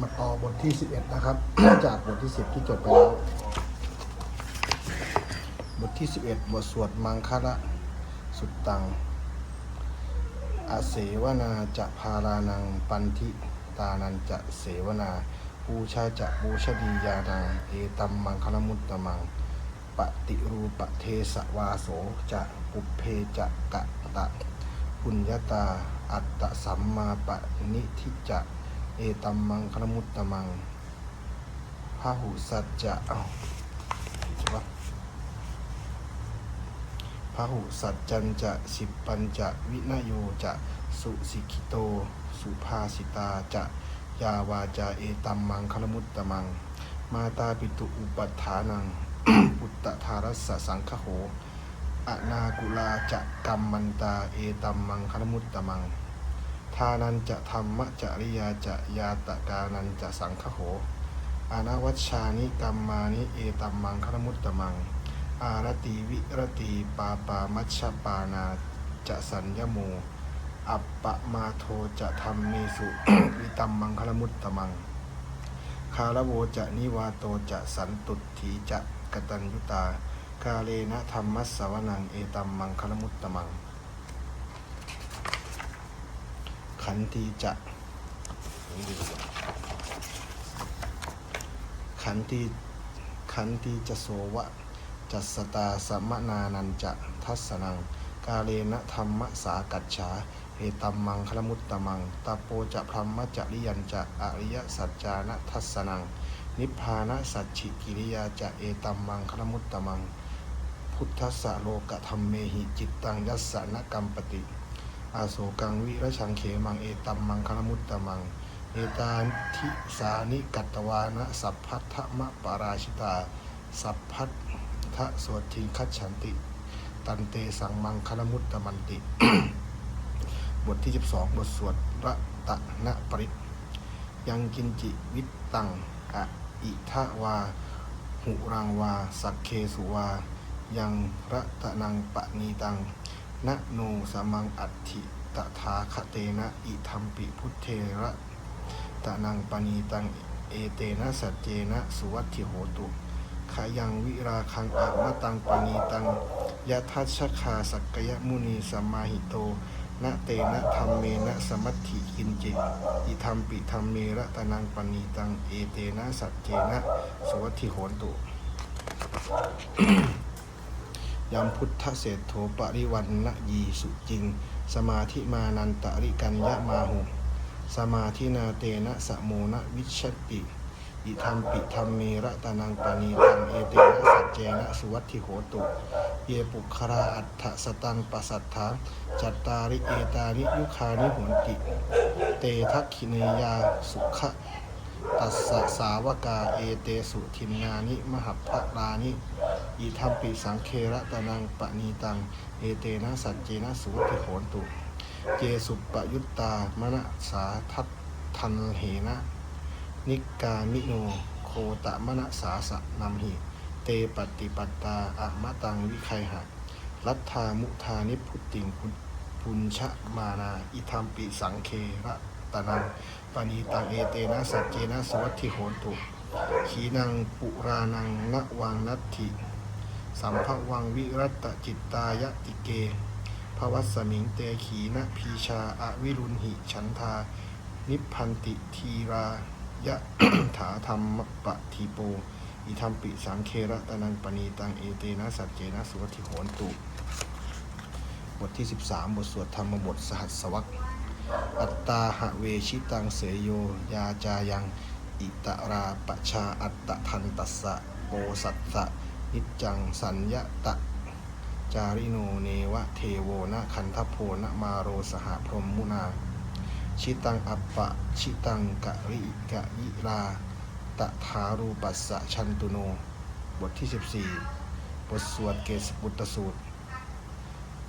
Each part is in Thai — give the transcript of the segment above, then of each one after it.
มาต่อบทที่ 11 นะครับ จากบทที่ 10 ที่จบไปแล้ว บทที่ 11 บทสวดมังคละสุดตัง อาเสวนาจะพารานังปันทิตานันจะเสวนาปูชาจะปูชดียานังเอตัมมังคลมุตตมัง ปฏิรูปเทสวาโสจะปุเพจะกะตะปุญญาตาอัตตสัมมาปนิทิจะ เอตัมมังคลมุตตมังพาหุสัจจะเอาใช่ปะพาหุสัจจันจะสิบปัญจะวินโยจะสุสิกิโต สุภาสิตาจะยาวาจาเอตัมมังคลมุตตมัง มาตาปิตุอุปัฏฐานัง อุตตทารัสสังคโหอนากุลาจะกัมมันตาเอตัมมังคลมุตตมัง ทานันจะธรรมจริยาจะยาตกานันจะสังคโหอนาวัชชานิกัมมานิเอตัมมังคลมุตตมัง อารติวิรติปาปามัชปานาจะสัญญโม อัปปะมาโทจะธรรมเมสุวิตัมมังคลมุตตมัง คาลโวจะนิวาโตจะสันตุถีจะกตัญยุตา กาเลนะธรรมัสสวนังเอตัมมังคลมุตตมัง ขันตีจะ ขันตีขันตีจะโสวะ จัสตาสัมมนานันจะทัสสนัง กาเลนะธรรมสากัจฉาเอตัมมังคลมุตตมังตาโปจะพรหมจริยันจะอริยสัจจานะทัสนัง นิพพานะสัจฉิกิริยาจะเอตัมมังคลมุตตมัง พุทธสสะโลกธรรมเมหิจิตตังยัสสะนะกัมปติ อาโศกังวิรชังเขมังเอตัมมังคลมุตตมัง เอตาทิสานิกัตตวานะสัพพัทธมะปาราชิตา สัพพัทธสวดทิงคัจฉันติ ตันเตสังมังคลมุตตมันติ บทที่ 12 บทสวดระตะนะปริตยังกินจิวิตตังอะอิทะวา หุรังวา สักเคสุวา ยังระตะนังปะนีตัง นะโนสมังอัตถิตถาคเตนะอิธรรมปิพุทเทระตะนังปณีตังเอเตนะสัจเจนะสุวัตถิโหตุขายังวิราคังอะมะตังปณีตังยะทัชชคาสักกยมุนีสมมาหิโตนะเตนะธรรมเมนะสมัตถิกินจิอิธรรมปิธรรมเมระตะนังปณีตังเอเตนะสัจเจนะสุวัตถิโหตุ ยามพุทธเศรษโธปริวันนยีสุจริง สมาธิมานันตริกัญญามาหุสมาธินาเตนะสะโมนะวิชติอิธรรมปิธรรมเมระตานังปานีตังเอเตนะสัจเจนะสุวัตถิโหตุเยปุคราอัฏฐสตังปัสสัทธาจัตตาริเอตานิยุคานิโหนติ เตทักขิเนยาสุขะ ตัสสาวกาเอเตสุทินนานิ มหัพพลานิอิทัมปิสังเคระตะนังปะนีตัง เอเตนะสัจเจนะสุวัติโหนตุ เจสุปยุตตามณสาทัตทันเหนะ นิกามิโนโคตะมณสาสะนัมหิ เตปฏิปัตตาอะมะตังวิไคหะรัตธามุทานิพุติงพุพุญชะมานา อิทัมปิสังเคระตะนัง ปะนีตังเอเตนะสัจเจนะสวัติโหนตุขีนังปุรานังนะวังนัตถิ สัมภวังวิรัตจิตตายติเกภวัสมิงเตขีนะพีชาอวิรุณหิฉันทา นิพพันติทีรายะถาธรรมปะทีโป อิธรรมปิสังเคระตะนังปณีตังเอเตนะสัจเจนะสุวัติโหนตุ บทที่ 13 บทสวดธรรมบทสหัสสวัก อัตตาหะเวชิตังเสยโย ยาจายัง อิตราปชาอัตตทันตัสสะโปสัตสะนิจจังสัญญะตะ จาริโนเนวะเทโวนะคันทโพนะมาโรสหพรหมมุนา ชิตังอัปปะ ชิตังกะริกะยิราตะทารูปัสสะชันตุโน บทที่ 14 บทสวดเกสปุตตสูตร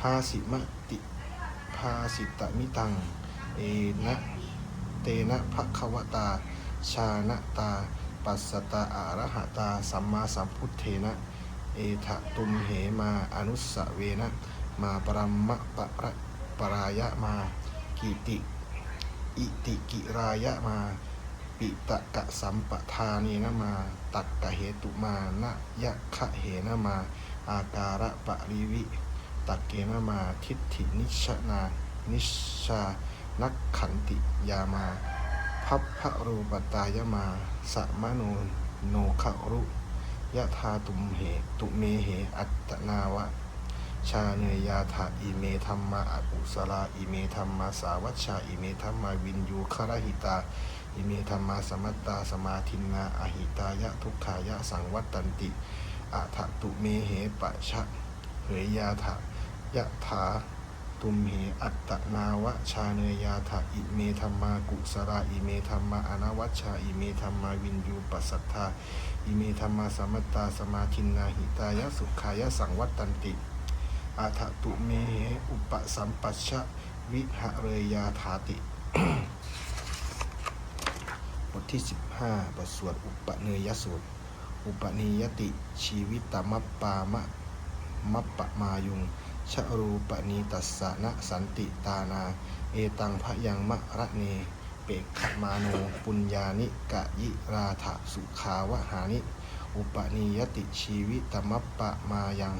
ภาสิมติภาสิตมิตัง เอนะเตนะภควตา ชานะตา ปัสสตาอารหตา สัมมาสัมพุทเทนะ เอทะตุมเหมาอนุสสะเวนะ มาปรมมะปะระปรายะมา กิติ อิติกิรายะมา ปิตะกะสัมปทานีนะมา ตักกะเหตุมานะยะคะเหนะมา อาการะปะริวิตักเกนะมา ทิฏฐินิชนา นิชชา นักขันติยามา พัพพะรูปตายมา สะมะโนโนขรุยะธาตุมเหตุเมเหอัตนาวะ ชาเนยยาถาอิเมธรรมาอกุสลาอิเมธรรมาสาวัชชาอิเมธรรมาวินยูคารหิตา อิเมธรรมาสมัตตาสมาทินาอหิตายะทุกขายะสังวัตตันติอะทะตุเมเหปะชะเหยยาถายะถา ตุมเหอัตตนาวะชาเนยยาถาอิเมธรรมากุสลาอิเมธรรมาอนาวัชชาอิเมธรรมาวินยูปัสสัทธาอิเมธรรมาสมัตตาสมาทินนาหิตายะสุขายะสังวัตตันติอาทะตุเมเหอุปสัมปัชชะวิหะเรยาถาติบทที่ 15 บทสวดอุปเนยสูตร อุปนิยติชีวิตมัปปามะมัปปะมายุง ชะรูปนีตัสสะนะสันติตานา เอตังพะยังมะระเน เปกขมาโน ปุญญานิกะยิราถสุขาวหานิ อุปนิยติชีวิตมัปปะมายัง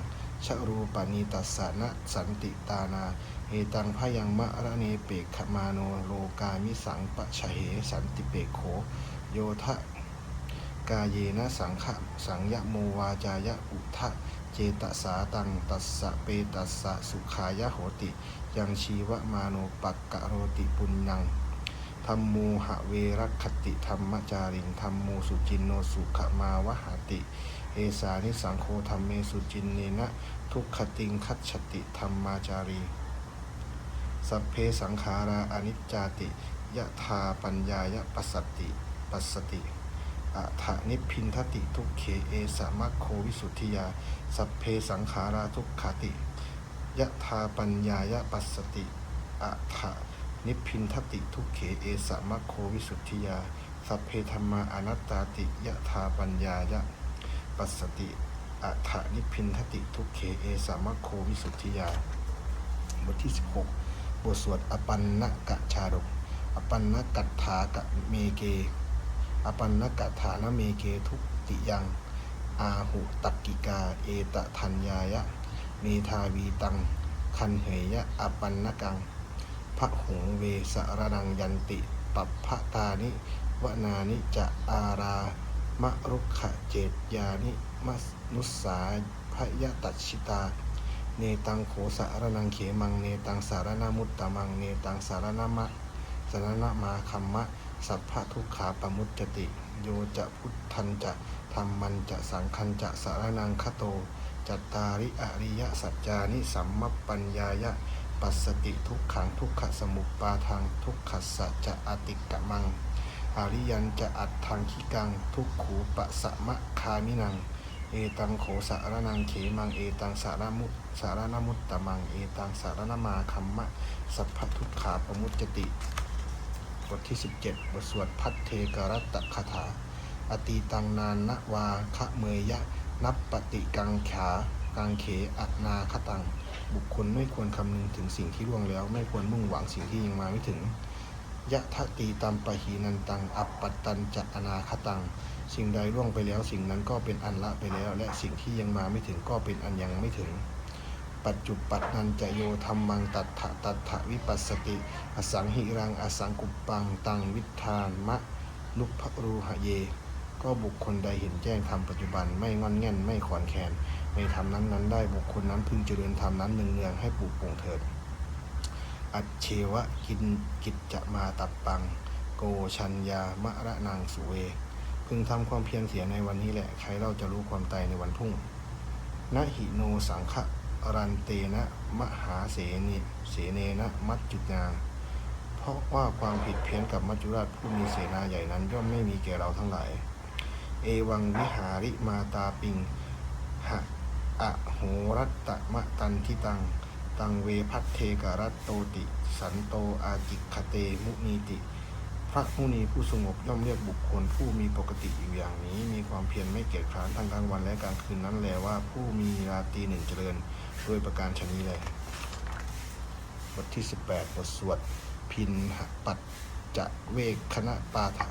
ชรูปนิตัสสะนะสันติตานา เอตังพยังมะระเนเปกขมาโนโลกามิสังปะชะเหสันติเปโขโยทะ กาเยนะสังขะสังยะโมวาจายะอุทะเจตสาตังตัสสะเปตัสสะสุขายะโหติ ยังชีวมาโนปักกะโรติปุญญังธรรมมูหะเวรคติธรรมจาริงธรรมมูสุจินโนสุขมาวหาติ เอสานิสังโฆธรรมเมสุจินเนนะทุกขติงคัจฉติธรรมาจารี สัพเพสังขาราอนิจจาติยะธาปัญญายะปัสสติ ปัสสติ อะถะนิพินทติทุกเขเอสามัคโควิสุทธิยา สัพเพสังขาราทุกขาติยะธาปัญญายะปัสสติอะถะนิพินทติทุกเขเอสามัคโควิสุทธิยา สัพเพธรรมาอนัตตาติยะธาปัญญายะปัสสติอัฏฐนิพินทติทุกเขเอสามะโควิสุทธิยา บทที่ 16 บทสวดอปันนกะชาดกอปันนกัตถากะเมเก อปันนกัตถานเมเกทุกติยัง อาหุตักกิกา เอตทัญญายะ เมทาวีตัง คันเหยะอปันนกังพระหงเวสรนังยันติ ปัปพตานิวนานิจะอารามะรุขะเจตยานิมนุสสาพยตัชิตา เนตังโขสารนังเขมัง เนตังสารนามุตตมัง เนตังสารนามะสารนามาคัมมะ สัพพะทุกขาปมุจจติ โยจะพุทธันจะธรรมันจะสังคันจะสารนังคโต จัตตาริอริยสัจจานิสัมมปปัญญายะ ปัสสติทุกขังทุกขสมุปปาทางทุกขสัจจะอติกะมัง อริยันจะอัดทางคิกัง ทุกขูปะสะมะคามินัง เอตังโขสารนังเขมัง เอตังสารมุสารนมุตตมัง เอตังสารนมาคัมมะ สัพพทุกขาปมุจจติ บทที่ 17 บทสวดพัทเทกรัตคาถา อตีตังนานนะวาคะเมยะ นับปฏิกังขากังเขอันาคตัง บุคคลไม่ควรคำนึงถึงสิ่งที่ล่วงแล้ว ไม่ควรมุ่งหวังสิ่งที่ยังมาไม่ถึง ยะทะตีตัมปะหีนันตัง อัปปัตตันจะอนาคตัง สิ่งใดล่วงไปแล้ว สิ่งนั้นก็เป็นอันละไปแล้ว และสิ่งที่ยังมาไม่ถึงก็เป็นอันยังไม่ถึง ปัจจุปัตนันจะโยธรรมังตัถะตัถะวิปัสสติ อสังหิรังอสังกุปปังตังวิธานมะนุพรูหะเย ก็บุคคลใดเห็นแจ้งธรรมปัจจุบันไม่งอนแง่นไม่ขอนแคนในธรรมนั้นนั้นได้บุคคลนั้นพึงเจริญธรรมนั้นเนืองๆให้ปลูกปลงเถิด อัจเชวะกินกิจจะมาตับปัง โกชัญญามะระนางสุเว พึงทำความเพียรเสียในวันนี้แหละ ใครเราจะรู้ความตายในวันพรุ่งนะหิโนสังฆะ รันเตนะมหาเสนิเสเนนะมัจจุนาเพราะว่าความผิดเพี้ยนกับมัจจุราชผู้มีเสนาใหญ่นั้นย่อมไม่มีแก่เราทั้งหลาย เอวังวิหาริมาตาปิงหะอะโหรัตตมะตันทิตัง ตังเวพัทเทกรัตโตติ สันโตอาจิกขเตมุนีติ ระมุนีผู้สงบย่อมเรียกบุคคล ผู้มีปกติอยู่อย่างนี้ มีความเพียรไม่เกียจคร้านทั้งกลางวันและกลางคืนนั้นแลว่าผู้มีราตรีหนึ่งเจริญโดยประการชนี้แลบทที่ 18 บทสวด พินหปัจจะเวคคณะปาถะ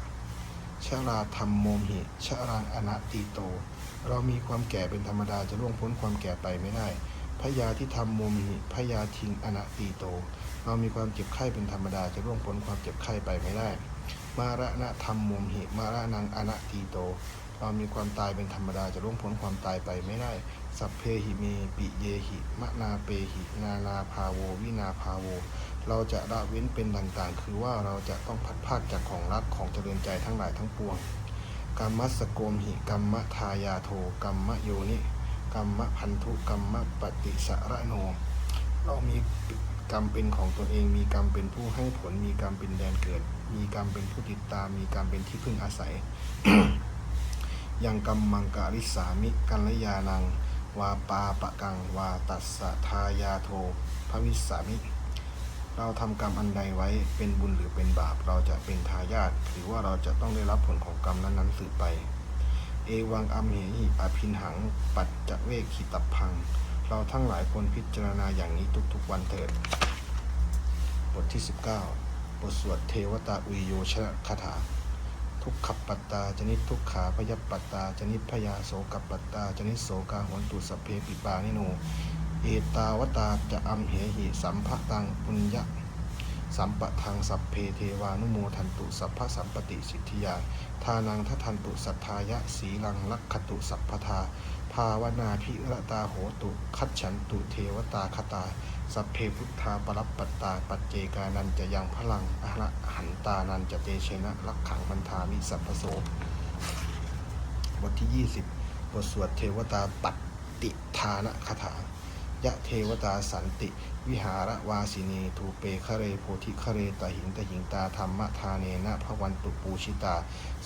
ชราธรรมโมหิชารังอนัตติโต เรามีความแก่เป็นธรรมดาจะล่วงพ้นความแก่ไปไม่ได้ พยาที่ทำโมหิพยาทิงอนัตติโต เรามีความเจ็บไข้เป็นธรรมดาจะล่วงพ้นความเจ็บไข้ไปไม่ได้ มาระณะธรรมโมหิมาระนังอนัตติโต เรามีความตายเป็นธรรมดาจะล่วงพ้นความตายไปไม่ได้ สัพเพหิเมปิเยหิมะนาเปหิ นานาภาโว วินาภาโว เราจะละเว้นเป็นต่างๆ คือว่าเราจะต้องพัดภาคจากของรักของเจริญใจทั้งหลายทั้งปวงกรรมสโกมหิกรรมทายาโทกรรมโยนิ กรรมพันธุกรรมปฏิสระโน เรามีกรรมเป็นของตนเอง มีกรรมเป็นผู้ให้ผล มีกรรมเป็นแดนเกิด มีกรรมเป็นผู้ติดตาม มีกรรมเป็นที่พึ่งอาศัย ยังกรรมมังกริสามิกัลยานัง วาปาปะกัง วาตัสสะทายาโทภวิสามิ เราทำกรรมอันใดไว้เป็นบุญหรือเป็นบาป เราจะเป็นทายาทหรือว่าเราจะต้องได้รับผลของกรรมนั้นๆสืบไป เอวังอัมเหหิอภินหัง ปัจจเวกขิตพัง เราทั้งหลายควรพิจารณาอย่างนี้ทุกๆวันเถิด บทที่ 19 บทสวดเทวตาอุยโยชนะคาถา ทุกขปัตตาจนิทุกขาพยปัตตาจนิพยาโสกปัตตาจนิโสกาหวนตุสเพปิปานิโน เอตาวตาจะอัมเหหิสัมภตังปุญญะ สัมปะทางสัพเพเทวานุโมทันตุสัพพะสัมปติสิทธิยา ทานังทัทันตุสัทธายะสีลังลักขตุสัพพทา ภาวนาพิระตาโหตุคัจฉันตุเทวตาคตา สัพเพพุทธาปรับปัตตาปัจเจกานันจะยังพลังอระหันตานันจะเตเชนะลักขังบันทามิสัพพโสบทที่ 20 บทสวดเทวตาปัตติทานะคาถา ยะเทวตาสันติ วิหารวาสินีทูเปคะเรโพธิคะเรตหิงตหิงตาธรรมทาเนนะพระวันตุปูชิตา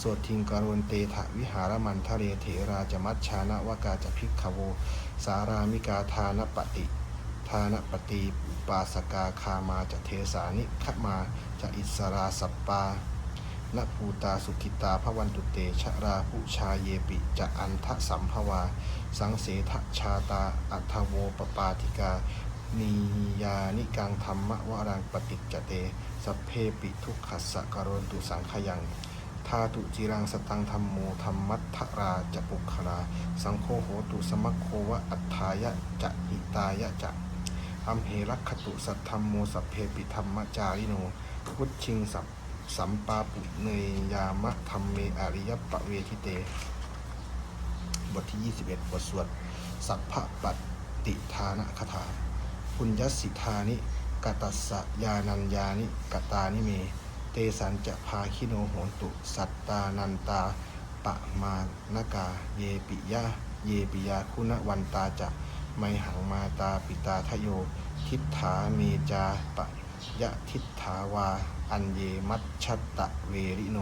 สวดทิงกรวนเตถะวิหารมันทะเรเถราจมัชชานะวกาจะพิกขโว สารามิกาทานปฏิทานปฏิปาสกาคามาจะเทสานิขมาจะอิสราสปปา นภูตาสุกิตาพระวันตุเตชะราผู้ชาเยปิจะอันทะสัมภวา สังเสทชาตาอัทโวปปาติกานียานิกังธรรมวรังปฏิจจเตสัพเพปิทุกขัสสะกรนตุสังขยังทาตุจิรังสตังธรรมโมธรรมัทธราจะปุคลา สังโฆโหตุสมัคโควะอัฏฐายะจะหิตายะจะอัมเหรักขตุสัทธรรมโมสัพเพปิธรรมจาริโนพุทชิงสัพ สัมปาปุเนยามะธรรมเมอริยปะเวทิเต บทที่ 21 บทสวด สัพพะปัตติทานะคาถา ปุญญสิทานิกตัสสะยานัญญานิกตานิเม เตสันจะพาคิโนโหนตุ สัตตานันตา ปะมานกา เยปิยะ เยปิยาคุณวันตาจะไมหังมาตาปิตาทโย ทิฏฐาเมจาปะ ยะทิฏฐาวา อันเยมัชชตะเวริโน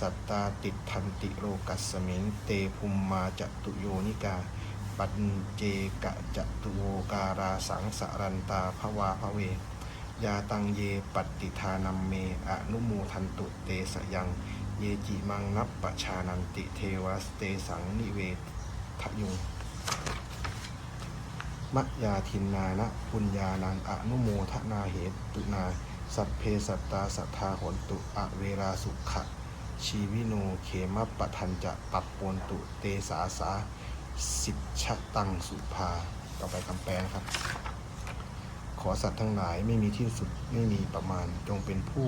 สัตตาติดทันติโรกัสสมิง เตภุมมาจตุโยนิกา ปัญเจกะจตุโวการาสังสรันตาภวาภเวยาตังเยปฏิทานัมเมอนุโมทันตุเตสยัง เยจิมังนับปชานันติเทวสเตสังนิเวทยุง มะยาทินนานะปุญญานังอนุโมทนาเหตุนาสัพเพสัตตาสัทธาหนตุอเวราสุขะชีวิโนเขมปะทันจะปัปปนตุเตสาสาสิทชะตังสุภา ต่อไปคำแปลนะครับ ขอสัตว์ทั้งหลายไม่มีที่สุดไม่มีประมาณจงเป็นผู้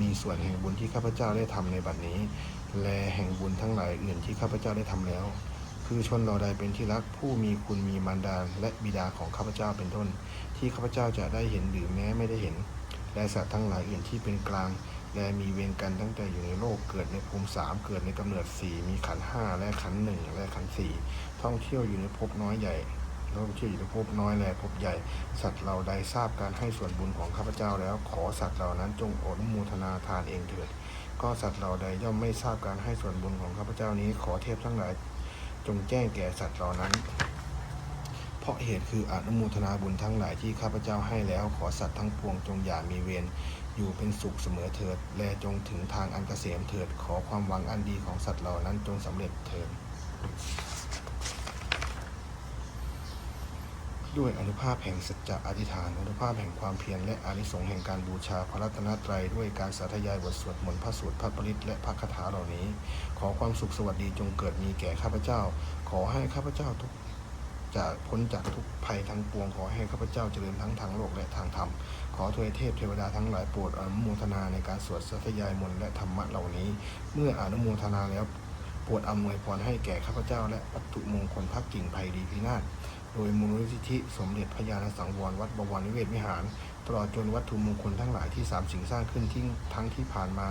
มีส่วนแห่งบุญที่ข้าพเจ้าได้ทำในบัดนี้ และแห่งบุญทั้งหลายอื่นที่ข้าพเจ้าได้ทำแล้ว คือชนเราใดเป็นที่รักผู้มีคุณมีมารดาและบิดาของข้าพเจ้าเป็นต้น ที่ข้าพเจ้าจะได้เห็นหรือแม้ไม่ได้เห็น และสัตว์ทั้งหลายอื่นที่เป็นกลาง และมีเวรกันตั้งแต่อยู่ในโลกเกิดในภูมิสามเกิดในกำเนิดสี่มีขันห้าและขันหนึ่งและขันสี่ท่องเที่ยวอยู่ในภพน้อยใหญ่ท่องเที่ยวอยู่ในภพน้อยและภพใหญ่ สัตว์เราใดทราบการให้ส่วนบุญของข้าพเจ้าแล้วขอสัตว์เหล่านั้นจงอนุโมทนาทานเองเถิด ก็สัตว์เหล่าใดย่อมไม่ทราบการให้ส่วนบุญของข้าพเจ้านี้ขอเทพทั้งหลาย จงแจ้งแก่สัตว์เหล่านั้น เพราะเหตุคืออนุโมทนาบุญทั้งหลายที่ข้าพเจ้าให้แล้วขอสัตว์ทั้งปวงจงอย่ามีเวรอยู่เป็นสุขเสมอเถิด และจงถึงทางอันเกษมเถิด ขอความหวังอันดีของสัตว์เหล่านั้นจงสำเร็จเถิด ด้วยอนุภาพแห่งสัจจะอธิษฐานอนุภาพแห่งความเพียรและอานิสงส์แห่งการบูชาพระรัตนตรัยด้วยการสาธยายบทสวดมนต์พระสวดพระปริตและพระคาถาเหล่านี้ ขอความสุขสวัสดีจงเกิดมีแก่ข้าพเจ้า ขอให้ข้าพเจ้าทุกจากพ้นจากทุกภัยทั้งปวงขอให้ข้าพเจ้าเจริญทั้งทางโลกและทางธรรม ขอทวยเทพเทวดาทั้งหลายโปรดอนุโมทนาในการสวดสาธยายมนต์และธรรมะเหล่านี้ เมื่ออนุโมทนาแล้วโปรดอำนวยพรให้แก่ข้าพเจ้าและวัตถุมงคลพักกิ่งไผ่ดีพินาศ โดยมูลนิธิสมเด็จพระญาณสังวรวัดบวรนิเวศวิหาร ตลอดจนวัตถุมงคลทั้งหลายที่สามสิ่งสร้างขึ้นทิ้งทั้งที่ผ่านมา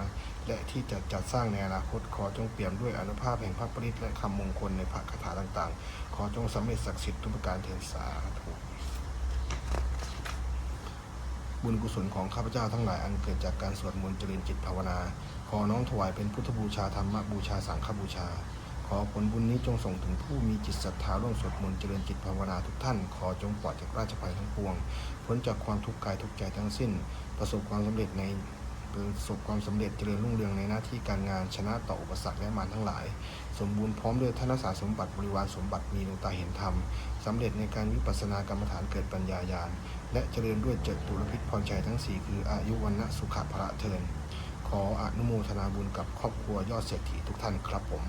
และที่จะจัดสร้างในอนาคตขอจงเปี่ยมด้วยอนุภาพแห่งพระปริตและคำมงคลในพระคาถาต่างๆ ขอจงสำเร็จศักดิ์สิทธิ์ทุกประการเถิดสาธุบุญกุศลของข้าพเจ้าทั้งหลายอันเกิดจากการสวดมนต์เจริญจิตภาวนา ขอน้อมถวายเป็นพุทธบูชาธรรมบูชาสังฆบูชา ขอผลบุญนี้จงส่งถึงผู้มีจิตศรัทธาร่วมสวดมนต์เจริญจิตภาวนาทุกท่าน ขอจงปลอดจากราชภัยทั้งปวง พ้นจากความทุกข์กายทุกใจทั้งสิ้น ประสบความสำเร็จในประสบความสำเร็จเจริญรุ่งเรืองในหน้าที่การงานชนะต่ออุปสรรคและมารทั้งหลาย สมบูรณ์พร้อมด้วยธนสารสมบัติบริวารสมบัติมีดวงตาเห็นธรรมสำเร็จในการวิปัสสนากรรมฐานเกิดปัญญาญาณ และเจริญด้วยเจตุรพิษพรชัยทั้งสี่คืออายุวันนะสุขะพระเทินขออนุโมทนาบุญกับครอบครัวยอดเศรษฐีทุกท่านครับผม